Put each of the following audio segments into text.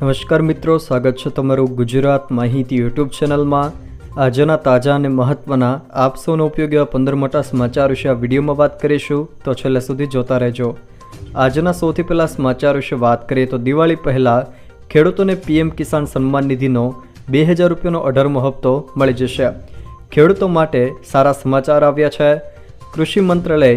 નમસ્કાર મિત્રો, સ્વાગત છે તમારું ગુજરાત માહિતી યુટ્યુબ ચેનલમાં. આજના તાજા અને મહત્વના આપસોનો ઉપયોગ એવા પંદર મોટા સમાચાર વિશે આ વિડીયોમાં વાત કરીશું, તો છેલ્લે સુધી જોતા રહેજો. આજના સૌથી પહેલાં સમાચાર વિશે વાત કરીએ, તો દિવાળી પહેલાં ખેડૂતોને પીએમ કિસાન સન્માન નિધિનો બે હજાર રૂપિયાનો અઢારમો હપ્તો મળી જશે. ખેડૂતો માટે સારા સમાચાર આવ્યા છે. કૃષિ મંત્રાલય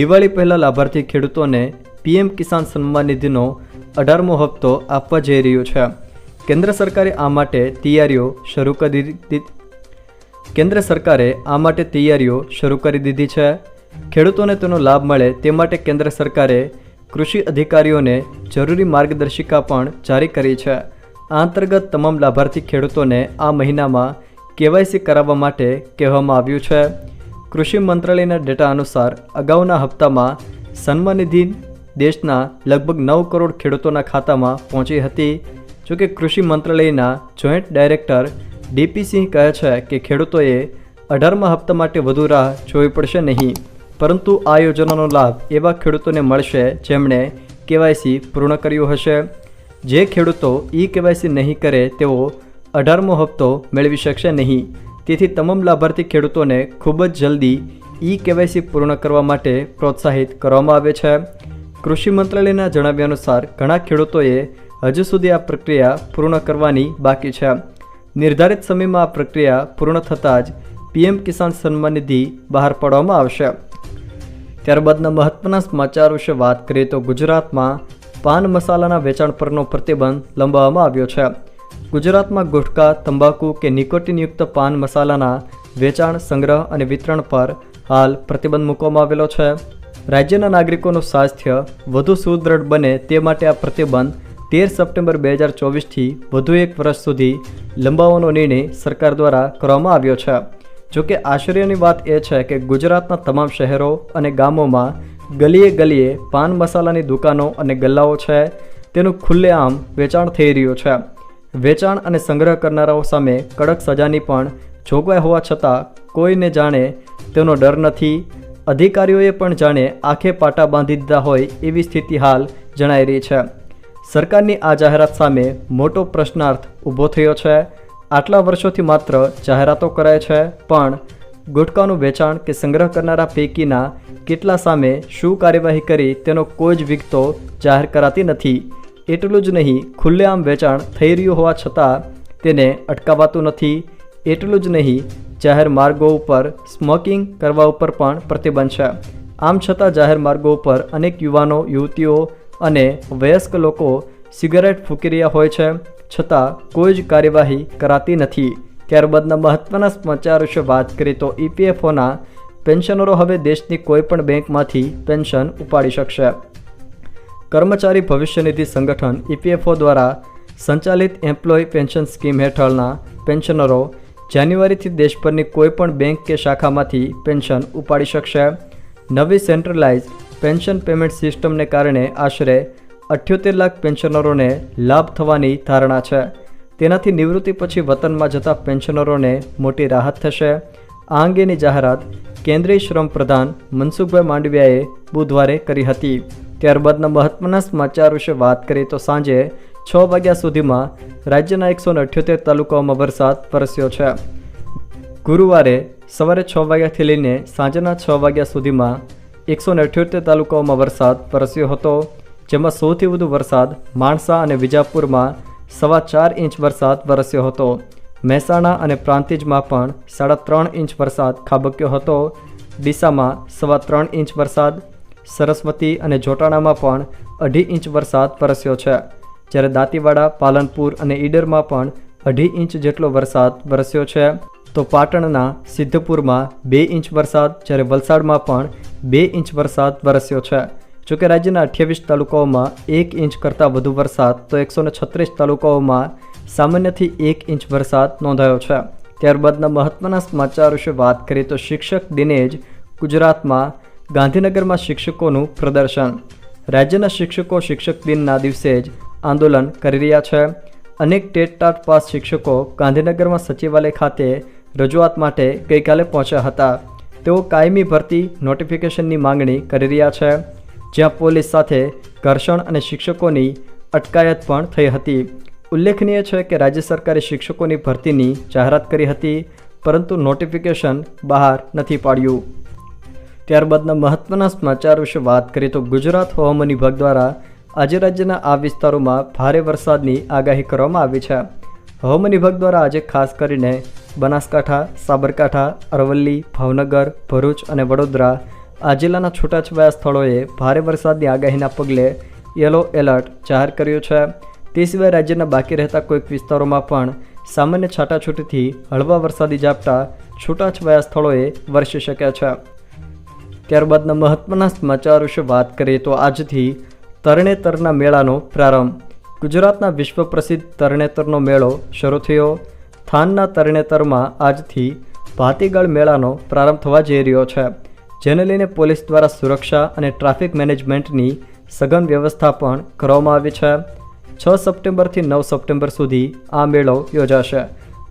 દિવાળી પહેલાં લાભાર્થી ખેડૂતોને પીએમ કિસાન સન્માન નિધિનો અઢારમો હપ્તો આપવા જઈ રહ્યું છે. કેન્દ્ર સરકારે આ માટે તૈયારીઓ શરૂ કરી દીધી કેન્દ્ર સરકારે આ માટે તૈયારીઓ શરૂ કરી દીધી છે. ખેડૂતોને તેનો લાભ મળે તે માટે કેન્દ્ર સરકારે કૃષિ અધિકારીઓને જરૂરી માર્ગદર્શિકા પણ જારી કરી છે. આ અંતર્ગત તમામ લાભાર્થી ખેડૂતોને આ મહિનામાં કેવાયસી કરાવવા માટે કહેવામાં આવ્યું છે. કૃષિ મંત્રાલયના ડેટા અનુસાર અગાઉના હપ્તામાં સન્માન નિધિ દેશના લગભગ નવ કરોડ ખેડૂતોના ખાતામાં પહોંચી હતી જોકે કૃષિ મંત્રાલયના જોઈન્ટ ડાયરેક્ટર ડીપી સિંહ કહે છે કે ખેડૂતોએ અઢારમા હપ્તા માટે વધુ રાહ જોવી પડશે નહીં, પરંતુ આ યોજનાનો લાભ એવા ખેડૂતોને મળશે જેમણે કેવાયસી પૂર્ણ કર્યું હશે. જે ખેડૂતો ઈ કેવાયસી નહીં કરે તેઓ અઢારમો હપ્તો મેળવી શકશે નહીં. તેથી તમામ લાભાર્થી ખેડૂતોને ખૂબ જ જલ્દી ઈ કેવાયસી પૂર્ણ કરવા માટે પ્રોત્સાહિત કરવામાં આવે છે. કૃષિ મંત્રાલયના જણાવ્યા અનુસાર, ઘણા ખેડૂતોએ હજુ સુધી આ પ્રક્રિયા પૂર્ણ કરવાની બાકી છે. નિર્ધારિત સમયમાં આ પ્રક્રિયા પૂર્ણ થતાં જ પીએમ કિસાન સન્માન નિધિ બહાર પાડવામાં આવશે. ત્યારબાદના મહત્વના સમાચાર વિશે વાત કરીએ તો ગુજરાતમાં પાન મસાલાના વેચાણ પરનો પ્રતિબંધ લંબાવવામાં આવ્યો છે. ગુજરાતમાં ગુટખા તંબાકુ કે નિકોટિનયુક્ત પાન મસાલાના વેચાણ, સંગ્રહ અને વિતરણ પર હાલ પ્રતિબંધ મૂકવામાં આવેલો છે. રાજ્યના નાગરિકોનું સ્વાસ્થ્ય વધુ સુદૃઢ બને તે માટે આ પ્રતિબંધ તેર સપ્ટેમ્બર બે હજાર ચોવીસથી વધુ એક વર્ષ સુધી લંબાવવાનો નિર્ણય સરકાર દ્વારા કરવામાં આવ્યો છે. જોકે આશ્ચર્યની વાત એ છે કે ગુજરાતના તમામ શહેરો અને ગામોમાં ગલીએ ગલીએ પાન મસાલાની દુકાનો અને ગલ્લાઓ છે. તેનું ખુલ્લેઆમ વેચાણ થઈ રહ્યું છે. વેચાણ અને સંગ્રહ કરનારાઓ સામે કડક સજાની પણ જોગવાઈ હોવા છતાં કોઈને જાણે તેનો ડર નથી. અધિકારીઓએ પણ જાણે આંખે પાટા બાંધી દીધા હોય એવી સ્થિતિ હાલ જણાઈ રહી છે. સરકારની આ જાહેરાત સામે મોટો પ્રશ્નાર્થ ઊભો થયો છે. આટલા વર્ષોથી માત્ર જાહેરાતો કરાય છે, પણ ગુટકાનું વેચાણ કે સંગ્રહ કરનારા પૈકીના કેટલા સામે શું કાર્યવાહી કરી તેનો કોઈ જ વિગતો જાહેર કરાતી નથી. એટલું જ નહીં, ખુલ્લેઆમ વેચાણ થઈ રહ્યું હોવા છતાં તેને અટકાવાતું નથી. એટલું જ નહીં જાહેર માર્ગો ઉપર સ્મોકિંગ કરવા ઉપર પણ પ્રતિબંધ છે. આમ છતાં જાહેર માર્ગો ઉપર અનેક યુવાનો, યુવતીઓ અને વયસ્ક લોકો સિગારેટ ફૂંકી રહ્યા હોય છે. છતાં કોઈ જ કાર્યવાહી કરાતી નથી. ત્યારબાદના મહત્વના સમાચાર વિશે વાત કરીએ તો ઈપીએફઓના પેન્શનરો હવે દેશની કોઈ પણ બેંકમાંથી પેન્શન ઉપાડી શકશે. કર્મચારી ભવિષ્ય નિધિ સંગઠન ઈપીએફઓ દ્વારા સંચાલિત એમ્પ્લોય પેન્શન સ્કીમ હેઠળના પેન્શનરો જાન્યુઆરીથી દેશભરની કોઈપણ બેંક કે શાખામાંથી પેન્શન ઉપાડી શકશે. નવી સેન્ટ્રલાઇઝ પેન્શન પેમેન્ટ સિસ્ટમને કારણે આશરે અઠ્યોતેર લાખ પેન્શનરોને લાભ થવાની ધારણા છે. તેનાથી નિવૃત્તિ પછી વતનમાં જતા પેન્શનરોને મોટી રાહત થશે. આ અંગેની જાહેરાત કેન્દ્રીય શ્રમ પ્રધાન મનસુખભાઈ માંડવિયાએ બુધવારે કરી હતી. ત્યારબાદના મહત્વના સમાચાર વિશે વાત કરીએ તો સાંજે છ વાગ્યા સુધીમાં રાજ્યના એકસો અઠ્યોતેર તાલુકાઓમાં વરસાદ વરસ્યો છે. ગુરુવારે સવારે છ વાગ્યાથી લઈને સાંજના છ વાગ્યા સુધીમાં એકસો અઠ્યોતેર તાલુકાઓમાં વરસાદ વરસ્યો હતો, જેમાં સૌથી વધુ વરસાદ માણસા અને વિજાપુરમાં સવા ચાર ઇંચ વરસાદ વરસ્યો હતો. મહેસાણા અને પ્રાંતિજમાં પણ સાડા ત્રણ ઇંચ વરસાદ ખાબક્યો હતો. ડીસામાં સવા ત્રણ ઇંચ વરસાદ, સરસ્વતી અને જોટાણામાં પણ અઢી ઇંચ વરસાદ વરસ્યો છે. જ્યારે દાંતીવાડા, પાલનપુર અને ઈડરમાં પણ અઢી ઇંચ જેટલો વરસાદ વરસ્યો છે. તો પાટણના સિદ્ધપુરમાં બે ઇંચ વરસાદ, જ્યારે વલસાડમાં પણ બે ઇંચ વરસાદ વરસ્યો છે. જોકે રાજ્યના અઠ્યાવીસ તાલુકાઓમાં એક ઇંચ કરતાં વધુ વરસાદ, તો એકસો છત્રીસ તાલુકાઓમાં સામાન્યથી એક ઇંચ વરસાદ નોંધાયો છે. ત્યારબાદના મહત્વના સમાચાર વિશે વાત કરીએ તો શિક્ષક દિને જ ગુજરાતમાં ગાંધીનગરમાં શિક્ષકોનું પ્રદર્શન. રાજ્યના શિક્ષકો શિક્ષક દિનના દિવસે જ આંદોલન કરી રહ્યા છે. અનેક ટેટ ટાટ પાસ શિક્ષકો ગાંધીનગરમાં સચિવાલય ખાતે રજૂઆત માટે ગઈકાલે પહોંચ્યા હતા. તેઓ કાયમી ભરતી નોટિફિકેશનની માંગણી કરી રહ્યા છે, જ્યાં પોલીસ સાથે ઘર્ષણ અને શિક્ષકોની અટકાયત પણ થઈ હતી. ઉલ્લેખનીય છે કે રાજ્ય સરકારે શિક્ષકોની ભરતીની જાહેરાત કરી હતી, પરંતુ નોટિફિકેશન બહાર નથી પાડ્યું. ત્યારબાદના મહત્વના સમાચાર વિશે વાત કરીએ તો ગુજરાત હવામાન વિભાગ દ્વારા આજે રાજ્યના આ વિસ્તારોમાં ભારે વરસાદની આગાહી કરવામાં આવી છે. હવામાન વિભાગ દ્વારા આજે ખાસ કરીને બનાસકાંઠા, સાબરકાંઠા, અરવલ્લી, ભાવનગર, ભરૂચ અને વડોદરા આ જિલ્લાના છૂટાછવાયા સ્થળોએ ભારે વરસાદની આગાહીના પગલે યલો એલર્ટ જાહેર કર્યું છે. તે સિવાય રાજ્યના બાકી રહેતા કોઈક વિસ્તારોમાં પણ સામાન્ય છાટાછૂટીથી હળવા વરસાદી ઝાપટા છૂટાછવાયા સ્થળોએ વરસી શકે છે. ત્યારબાદના મહત્વના સમાચાર વિશે વાત કરીએ તો આજથી તરણેતરના મેળાનો પ્રારંભ. ગુજરાતના વિશ્વ પ્રસિદ્ધ તરણેતરનો મેળો શરૂ થયો. થાનના તરણેતરમાં આજથી ભાતીગળ મેળાનો પ્રારંભ થવા જઈ રહ્યો છે, જેને લઈને પોલીસ દ્વારા સુરક્ષા અને ટ્રાફિક મેનેજમેન્ટની સઘન વ્યવસ્થા પણ કરવામાં આવી છે. છ સપ્ટેમ્બરથી નવ સપ્ટેમ્બર સુધી આ મેળો યોજાશે.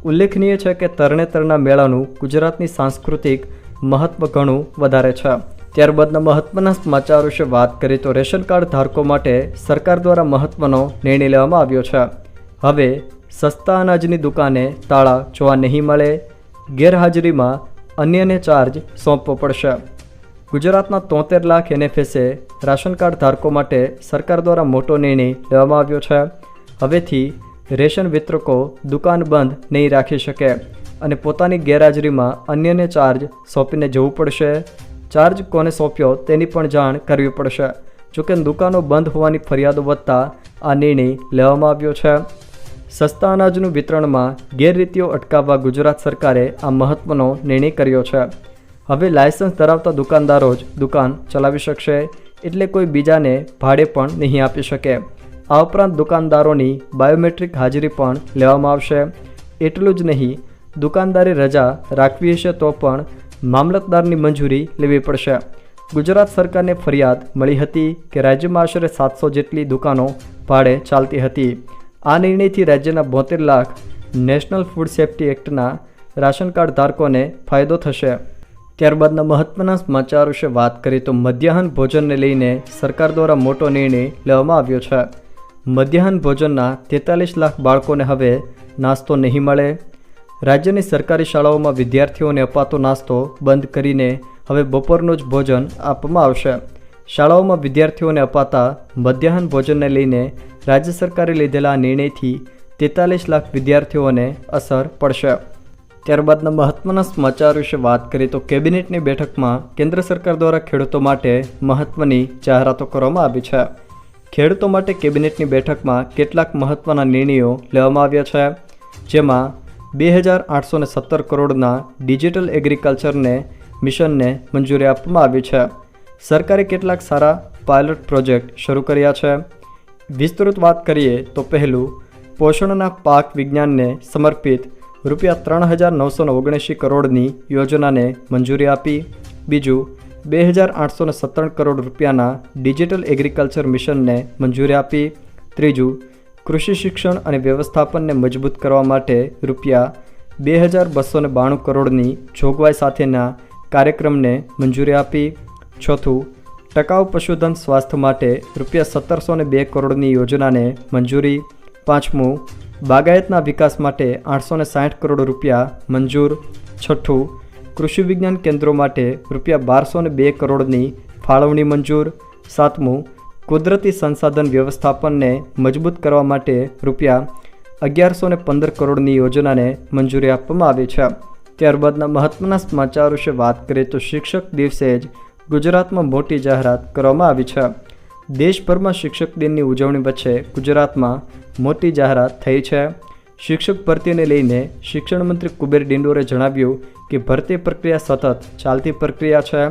ઉલ્લેખનીય છે કે તરણેતરના મેળાનું ગુજરાતની સાંસ્કૃતિક મહત્વ ઘણું વધારે છે. ત્યારબાદના મહત્વના સમાચાર વિશે વાત કરીએ તો રેશન કાર્ડ ધારકો માટે સરકાર દ્વારા મહત્વનો નિર્ણય લેવામાં આવ્યો છે. હવે સસ્તા અનાજની દુકાને તાળા જોવા નહીં મળે, ગેરહાજરીમાં અન્યને ચાર્જ સોંપવો પડશે. ગુજરાતના તોતેર લાખ એનએફએસે રાશન કાર્ડ ધારકો માટે સરકાર દ્વારા મોટો નિર્ણય લેવામાં આવ્યો છે. હવેથી રેશન વિતરકો દુકાન બંધ નહીં રાખી શકે અને પોતાની ગેરહાજરીમાં અન્યને ચાર્જ સોંપીને જવું પડશે. ચાર્જ કોને સોંપ્યો તેની પણ જાણ કરવી પડશે. જોકે દુકાનો બંધ હોવાની ફરિયાદો વધતા આ નિર્ણય લેવામાં આવ્યો છે. સસ્તા અનાજનું વિતરણમાં ગેરરીતિઓ અટકાવવા ગુજરાત સરકારે આ મહત્વનો નિર્ણય કર્યો છે. હવે લાયસન્સ ધરાવતા દુકાનદારો જ દુકાન ચલાવી શકશે એટલે કોઈ બીજાને ભાડે પણ નહીં આપી શકે. આ ઉપરાંત દુકાનદારોની બાયોમેટ્રિક હાજરી પણ લેવામાં આવશે. એટલું જ નહીં, દુકાનદારે રજા રાખવી હશે તો પણ મામલતદારની મંજૂરી લેવી પડશે. ગુજરાત સરકારને ફરિયાદ મળી હતી કે રાજ્યમાં આશરે સાતસો જેટલી દુકાનો ભાડે ચાલતી હતી. આ નિર્ણયથી રાજ્યના બોતેર લાખ નેશનલ ફૂડ સેફ્ટી એક્ટના રાશન કાર્ડ ધારકોને ફાયદો થશે. ત્યારબાદના મહત્ત્વના સમાચાર વિશે વાત કરીએ તો મધ્યાહન ભોજનને લઈને સરકાર દ્વારા મોટો નિર્ણય લેવામાં આવ્યો છે. મધ્યાહન ભોજનના તેતાલીસ લાખ બાળકોને હવે નાસ્તો નહીં મળે. રાજ્યની સરકારી શાળાઓમાં વિદ્યાર્થીઓને અપાતો નાસ્તો બંધ કરીને હવે બપોરનું જ ભોજન આપવામાં આવશે. શાળાઓમાં વિદ્યાર્થીઓને અપાતા મધ્યાહન ભોજનને લઈને રાજ્ય સરકારે લીધેલા નિર્ણયથી તેતાલીસ લાખ વિદ્યાર્થીઓને અસર પડશે. ત્યારબાદના મહત્વના સમાચાર વિશે વાત કરીએ તો કેબિનેટની બેઠકમાં કેન્દ્ર સરકાર દ્વારા ખેડૂતો માટે મહત્વની જાહેરાતો કરવામાં આવી છે. ખેડૂતો માટે કેબિનેટની બેઠકમાં કેટલાક મહત્વના નિર્ણયો લેવામાં આવ્યા છે. જેમાં બે હજાર આઠસો સત્તર કરોડના ડિજિટલ એગ્રીકલ્ચરને, મિશનને મંજૂરી આપવામાં આવી છે. સરકારે કેટલાક સારા પાયલટ પ્રોજેક્ટ શરૂ કર્યા છે. વિસ્તૃત વાત કરીએ તો પહેલું, પોષણના પાક વિજ્ઞાનને સમર્પિત રૂપિયા ત્રણ હજાર નવસો ઓગણએંશી કરોડની યોજનાને મંજૂરી આપી. બીજું, બે હજાર આઠસો સત્તર કરોડ રૂપિયાના ડિજિટલ એગ્રીકલ્ચર મિશનને મંજૂરી આપી. ત્રીજું કૃષિ શિક્ષણ અને વ્યવસ્થાપનને મજબૂત કરવા માટે રૂપિયા બે હજાર બસોને બાણું કરોડની જોગવાઈ સાથેના કાર્યક્રમને મંજૂરી આપી. ચોથું, ટકાઉ પશુધન સ્વાસ્થ્ય માટે રૂપિયા સત્તરસો ને બે કરોડની યોજનાને મંજૂરી. પાંચમું, બાગાયતના વિકાસ માટે આઠસો સાઠ કરોડ રૂપિયા મંજૂર. છઠ્ઠું, કૃષિ વિજ્ઞાન કેન્દ્રો માટે રૂપિયા બારસો બે કરોડની ફાળવણી મંજૂર. સાતમું કુદરતી સંસાધન વ્યવસ્થાપનને મજબૂત કરવા માટે રૂપિયા અગિયારસો ને પંદર કરોડની યોજનાને મંજૂરી આપવામાં આવી છે. ત્યારબાદના મહત્વના સમાચાર વિશે વાત કરીએ તો શિક્ષક દિવસે જ ગુજરાતમાં મોટી જાહેરાત કરવામાં આવી છે. દેશભરમાં શિક્ષક દિનની ઉજવણી વચ્ચે ગુજરાતમાં મોટી જાહેરાત થઈ છે. શિક્ષક ભરતીને લઈને શિક્ષણ મંત્રી કુબેર ડિંડોરે જણાવ્યું કે ભરતી પ્રક્રિયા સતત ચાલતી પ્રક્રિયા છે.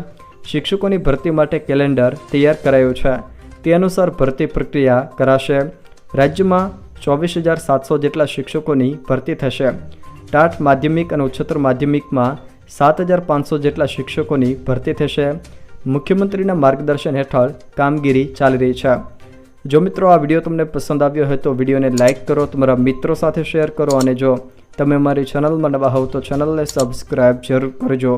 શિક્ષકોની ભરતી માટે કેલેન્ડર તૈયાર કરાયું છે. તે અનુસાર ભરતી પ્રક્રિયા કરાશે. રાજ્યમાં ચોવીસ હજાર સાતસો જેટલા શિક્ષકોની ભરતી થશે. ટાટ માધ્યમિક અને ઉચ્ચતર માધ્યમિકમાં સાત હજાર પાંચસો જેટલા શિક્ષકોની ભરતી થશે. મુખ્યમંત્રીના માર્ગદર્શન હેઠળ કામગીરી ચાલી રહી છે. જો મિત્રો આ વીડિયો તમને પસંદ આવ્યો હોય તો વિડીયોને લાઇક કરો, તમારા મિત્રો સાથે શેર કરો અને જો તમે મારી ચેનલમાં નવા હોવ તો ચેનલને સબસ્ક્રાઇબ જરૂર કરજો,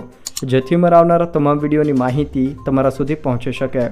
જેથી મારા આવનારા તમામ વિડીયોની માહિતી તમારા સુધી પહોંચી શકે.